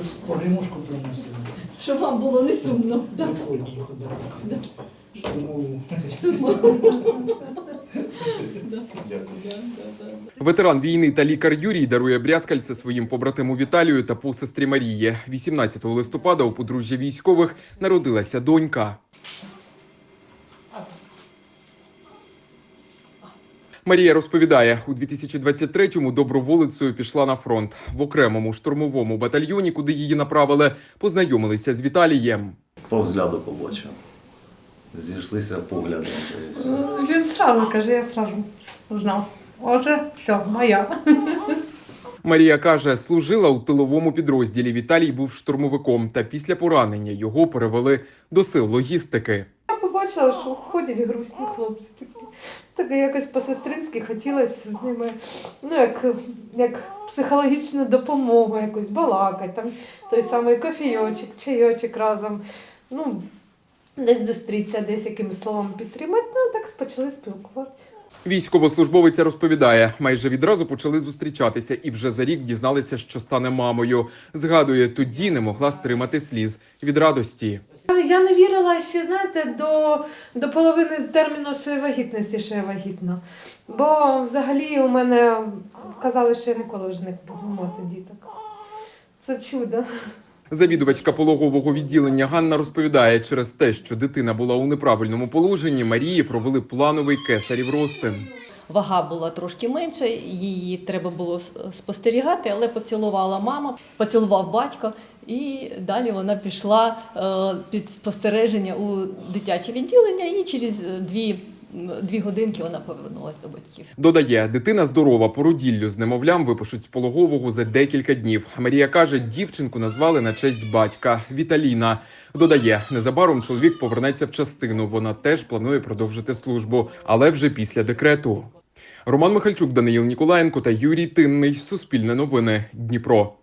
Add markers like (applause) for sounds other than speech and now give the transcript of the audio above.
Ось погремушку приносили. Щоб вам було не сумно. Да. Штурмову. (laughs) Ветеран війни та лікар Юрій дарує брязкальце своїм побратиму Віталію та полсестрі Марії. 18 листопада у подружжя військових народилася донька. Марія розповідає, у 2023-му доброволицею пішла на фронт в окремому штурмовому батальйоні, куди її направили, познайомилися з Віталієм. По взгляду побачив. Зійшлися поглядом. Ну, Він сразу каже, я сразу знав. Отже, все, моя. Марія каже, служила у тиловому підрозділі. Віталій був штурмовиком, та після поранення його перевели до сил логістики. Я побачила, що ходять грустні хлопці такі. Так якось по-сестринськи хотілося з ними, ну, як, як психологічну допомогу якусь балакати, там той самий кофійочок, чайочок разом. Ну, десь зустрітися, десь якимось словом підтримати. Ну, так почали спілкуватися. Військовослужбовиця розповідає, майже відразу почали зустрічатися і вже за рік дізналися, що стане мамою. Згадує, тоді не могла стримати сліз від радості. Я не вірила ще, знаєте, до, до половини терміну своєї вагітності, що я вагітна. Бо взагалі у мене казали, що я ніколи вже не буду мати діток. Це чудо. Завідувачка пологового відділення Ганна розповідає, через те, що дитина була у неправильному положенні, Марії провели плановий кесарів ростин. Вага була трошки менше, її треба було спостерігати, але поцілувала мама, поцілував батько, і далі вона пішла е, під спостереження у дитяче відділення, і через дві, дві годинки вона повернулася до батьків. Додає, дитина здорова, породіллю з немовлям випишуть з пологового за декілька днів. Марія каже, дівчинку назвали на честь батька Віталіна. Додає, незабаром чоловік повернеться в частину. Вона теж планує продовжити службу, але вже після декрету. Роман Михальчук, Даниїл Ніколаєнко та Юрій Тинний. Суспільне новини. Дніпро.